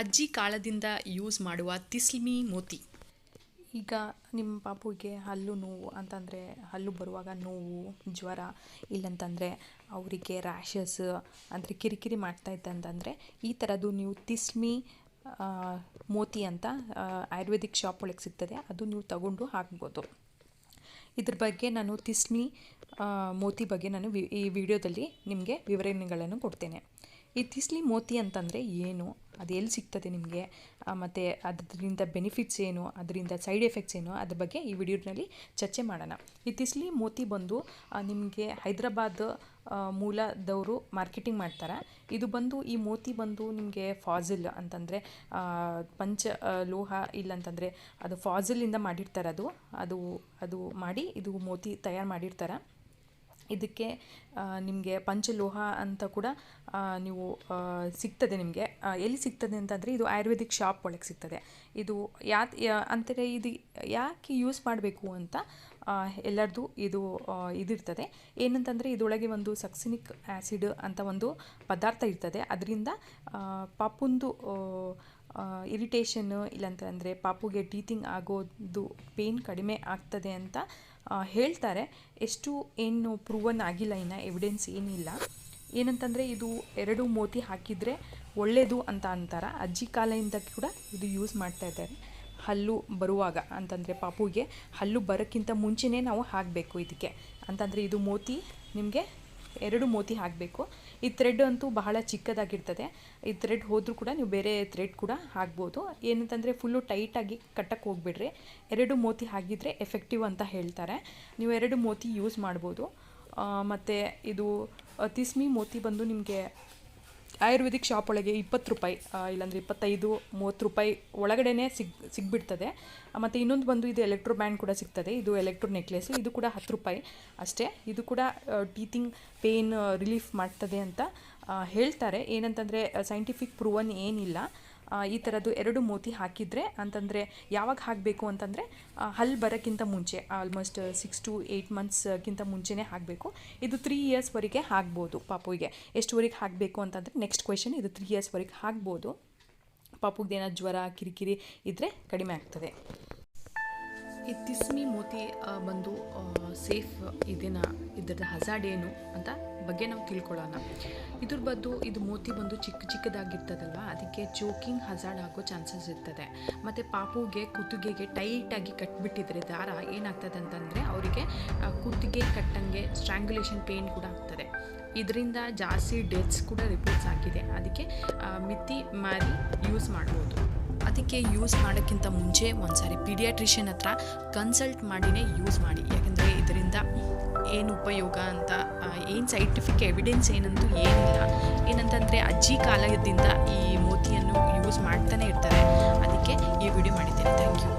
ಅಜ್ಜಿ ಕಾಳದಿಂದ ಯೂಸ್ ಮಾಡುವ ತಿಸ್ಮಿ ಮೋತಿ. ಈಗ ನಿಮ್ಮ ಪಾಪುಗೆ ಹಲ್ಲು ನೋವು ಅಂತಂದರೆ, ಹಲ್ಲು ಬರುವಾಗ ನೋವು, ಜ್ವರ, ಇಲ್ಲಂತಂದರೆ ಅವರಿಗೆ ರ್ಯಾಷಸ್, ಅಂದರೆ ಕಿರಿಕಿರಿ ಮಾಡ್ತಾ ಇತ್ತಂತಂದರೆ ಈ ಥರದ್ದು ನೀವು ತಿಸ್ಮಿ ಮೋತಿ ಅಂತ ಆಯುರ್ವೇದಿಕ್ ಶಾಪ್ ಒಳಗೆ ಸಿಗ್ತದೆ, ಅದು ನೀವು ತಗೊಂಡು ಹಾಕ್ಬೋದು. ಇದ್ರ ಬಗ್ಗೆ ನಾನು ತಿಸ್ಮಿ ಮೋತಿ ಬಗ್ಗೆ ನಾನು ಈ ವಿಡಿಯೋದಲ್ಲಿ ನಿಮಗೆ ವಿವರಣೆಗಳನ್ನು ಕೊಡ್ತೇನೆ. ಈ ತಿಸ್ಲಿ ಮೋತಿ ಅಂತಂದರೆ ಏನು? ಅದು ಎಲ್ಲಿ ಸಿಗ್ತದೆ ನಿಮಗೆ? ಮತ್ತು ಅದರಿಂದ ಬೆನಿಫಿಟ್ಸ್ ಏನು? ಅದರಿಂದ ಸೈಡ್ ಎಫೆಕ್ಟ್ಸ್ ಏನು? ಅದ್ರ ಬಗ್ಗೆ ಈ ವಿಡಿಯೋನಲ್ಲಿ ಚರ್ಚೆ ಮಾಡೋಣ. ಈ ತಿಸ್ಲಿ ಮೋತಿ ಬಂದು ನಿಮಗೆ ಹೈದ್ರಾಬಾದ್ ಮೂಲದವರು ಮಾರ್ಕೆಟಿಂಗ್ ಮಾಡ್ತಾರೆ. ಇದು ಬಂದು, ಈ ಮೋತಿ ಬಂದು ನಿಮಗೆ ಫಾಜಿಲ್ ಅಂತಂದರೆ ಪಂಚ ಲೋಹ ಲೋಹ ಇಲ್ಲಂತಂದರೆ ಅದು ಫಾಜಿಲಿಂದ ಮಾಡಿರ್ತಾರೆ ಅದು ಅದು ಅದು ಮಾಡಿ ಇದು ಮೋತಿ ತಯಾರು ಮಾಡಿರ್ತಾರೆ. ಇದಕ್ಕೆ ನಿಮಗೆ ಪಂಚಲೋಹ ಅಂತ ಕೂಡ ನೀವು ಸಿಗ್ತದೆ ನಿಮಗೆ. ಎಲ್ಲಿ ಸಿಗ್ತದೆ ಅಂತಂದರೆ ಇದು ಆಯುರ್ವೇದಿಕ್ ಶಾಪ್ ಒಳಗೆ ಸಿಗ್ತದೆ. ಇದು ಯಾ- ಅಂತಾರೆ ಇದು ಯಾಕೆ ಯೂಸ್ ಮಾಡಬೇಕು ಅಂತ ಆ, ಎಲ್ಲರದು ಇದು ಇದಿರ್ತದೆ. ಏನಂತಂದರೆ ಇದರೊಳಗೆ ಒಂದು ಸಕ್ಸಿನಿಕ್ ಆ್ಯಸಿಡ್ ಅಂತ ಒಂದು ಪದಾರ್ಥ ಇರ್ತದೆ. ಅದರಿಂದ ಪಾಪುಂದು ಇರಿಟೇಷನ್ ಇಲ್ಲಂತಂದರೆ ಪಾಪುಗೆ ಟೀತಿಂಗ್ ಆಗೋದು ಪೇನ್ ಕಡಿಮೆ ಆಗ್ತದೆ ಅಂತ ಹೇಳ್ತಾರೆ. ಎಷ್ಟು ಏನು ಪ್ರೂವನ್ ಆಗಿಲ್ಲ ಇನ್ನು ಎವಿಡೆನ್ಸ್ ಏನಿಲ್ಲ. ಏನಂತಂದರೆ ಇದು ಎರಡು ಮೋತಿ ಹಾಕಿದರೆ ಒಳ್ಳೆಯದು ಅಂತ ಅಂತಾರೆ. ಅಜ್ಜಿ ಕಾಲದಿಂದ ಕೂಡ ಇದು ಯೂಸ್ ಮಾಡ್ತಾ ಇದ್ದಾರೆ. ಹಲ್ಲು ಬರುವಾಗ ಅಂತಂದರೆ ಪಾಪುಗೆ ಹಲ್ಲು ಬರೋಕ್ಕಿಂತ ಮುಂಚೆನೇ ನಾವು ಹಾಕಬೇಕು ಇದಕ್ಕೆ. ಅಂತಂದರೆ ಇದು ಮೋತಿ, ನಿಮಗೆ ಎರಡು ಮೋತಿ ಹಾಕಬೇಕು. ಈ ಥ್ರೆಡ್ ಅಂತೂ ಬಹಳ ಚಿಕ್ಕದಾಗಿರ್ತದೆ. ಈ ಥ್ರೆಡ್ ಹೋದರೂ ಕೂಡ ನೀವು ಬೇರೆ ಥ್ರೆಡ್ ಕೂಡ ಹಾಕ್ಬೋದು. ಏನಂತಂದರೆ ಫುಲ್ಲು ಟೈಟಾಗಿ ಕಟ್ಟಕ್ಕೆ ಹೋಗ್ಬಿಡ್ರಿ. ಎರಡು ಮೋತಿ ಹಾಕಿದರೆ ಎಫೆಕ್ಟಿವ್ ಅಂತ ಹೇಳ್ತಾರೆ. ನೀವು ಎರಡು ಮೋತಿ ಯೂಸ್ ಮಾಡ್ಬೋದು. ಮತ್ತು ಇದು ತಿಸ್ಮಿ ಮೋತಿ ಬಂದು ನಿಮಗೆ ಆಯುರ್ವೇದಿಕ್ ಶಾಪ್ ಒಳಗೆ ಇಪ್ಪತ್ತು ರೂಪಾಯಿ ಇಲ್ಲಾಂದರೆ ಇಪ್ಪತ್ತೈದು, ಮೂವತ್ತು ರೂಪಾಯಿ ಒಳಗಡೆನೇ ಸಿಗ್, ಸಿಗ್ಬಿಡ್ತದೆ. ಮತ್ತು ಇನ್ನೊಂದು ಬಂದು ಇದು ಎಲೆಕ್ಟ್ರೋ ಬ್ಯಾಂಡ್ ಕೂಡ ಸಿಗ್ತದೆ. ಇದು ಎಲೆಕ್ಟ್ರೋ ನೆಕ್ಲೆಸ್ ಇದು ಕೂಡ ಹತ್ತು ರೂಪಾಯಿ ಅಷ್ಟೇ. ಇದು ಕೂಡ ಟೀತಿಂಗ್ ಪೇನ್ ರಿಲೀಫ್ ಮಾಡ್ತದೆ ಅಂತ ಹೇಳ್ತಾರೆ. ಏನಂತಂದರೆ ಸೈಂಟಿಫಿಕ್ ಪ್ರೂವನ್ ಏನಿಲ್ಲ. ಈ ಥರದ್ದು ಎರಡು ಮೋತಿ ಹಾಕಿದರೆ ಅಂತಂದರೆ ಯಾವಾಗ ಹಾಕಬೇಕು ಅಂತಂದರೆ ಹಲ್ಲು ಬರೋಕ್ಕಿಂತ ಮುಂಚೆ ಆಲ್ಮೋಸ್ಟ್ ಸಿಕ್ಸ್ ಟು ಏಯ್ಟ್ ಮಂತ್ಸ್ಗಿಂತ ಮುಂಚೆನೇ ಹಾಕಬೇಕು. ಇದು ತ್ರೀ ಇಯರ್ಸ್ವರೆಗೆ ಹಾಕ್ಬೋದು ಪಾಪುಗೆ ಎಷ್ಟುವರೆಗೆ ಹಾಕಬೇಕು ಅಂತಂದರೆ ನೆಕ್ಸ್ಟ್ ಕ್ವೆಶನ್ ಇದು ತ್ರೀ ಇಯರ್ಸ್ವರೆಗೆ ಹಾಕ್ಬೋದು. ಪಾಪುಗೆ ಏನೋ ಜ್ವರ, ಕಿರಿಕಿರಿ ಇದ್ದರೆ ಕಡಿಮೆ ಆಗ್ತದೆ. ಈ ತಿಸ್ಮಿ ಮೋತಿ ಬಂದು ಸೇಫ್ ಇದೇನಾ ಇದರ ಹಜಾರ್ಡ್ ಏನು ಅಂತ ಬಗ್ಗೆ ನಾವು ತಿಳ್ಕೊಳ್ಳೋಣ. ಇದ್ರ ಬದ್ದು ಇದು ಮೋತಿ ಬಂದು ಚಿಕ್ಕ ಚಿಕ್ಕದಾಗಿರ್ತದಲ್ವ? ಅದಕ್ಕೆ ಚೋಕಿಂಗ್ ಹಸಾಡ್ ಆಗೋ ಚಾನ್ಸಸ್ ಇರ್ತದೆ. ಮತ್ತು ಪಾಪುಗೆ ಕುತ್ತಿಗೆಗೆ ಟೈಟಾಗಿ ಕಟ್ಬಿಟ್ಟಿದ್ರೆ ದಾರ ಏನಾಗ್ತದೆ ಅಂತಂದರೆ ಅವರಿಗೆ ಕುತ್ತಿಗೆ ಕಟ್ಟಂಗೆ ಸ್ಟ್ರ್ಯಾಂಗ್ಯುಲೇಷನ್ ಪೇನ್ ಕೂಡ ಆಗ್ತದೆ. ಇದರಿಂದ ಜಾಸ್ತಿ ಡೆತ್ಸ್ ಕೂಡ ರಿಪೋರ್ಟ್ಸ್ ಆಗಿದೆ. ಅದಕ್ಕೆ ಮಿತಿ ಮಾರಿ ಯೂಸ್ ಮಾಡ್ಬೋದು. ಅದಕ್ಕೆ ಯೂಸ್ ಮಾಡೋಕ್ಕಿಂತ ಮುಂಚೆ ಒಂದ್ಸಾರಿ ಪೀಡಿಯಾಟ್ರಿಷಿಯನ್ ಹತ್ರ ಕನ್ಸಲ್ಟ್ ಮಾಡಿನೇ ಯೂಸ್ ಮಾಡಿ. ಯಾಕಂದರೆ ಇದರಿಂದ ಏನು ಉಪಯೋಗ ಅಂತ ಏನು ಸೈಂಟಿಫಿಕ್ ಎವಿಡೆನ್ಸ್ ಏನಂತೂ ಏನಿಲ್ಲ. ಏನಂತಂದರೆ ಅಜ್ಜಿ ಕಾಲದಿಂದ ಈ ಮೋತಿಯನ್ನು ಯೂಸ್ ಮಾಡ್ತಾನೆ ಇರ್ತಾರೆ. ಅದಕ್ಕೆ ಈ ವಿಡಿಯೋ ಮಾಡಿದ್ದೇನೆ. Thank you.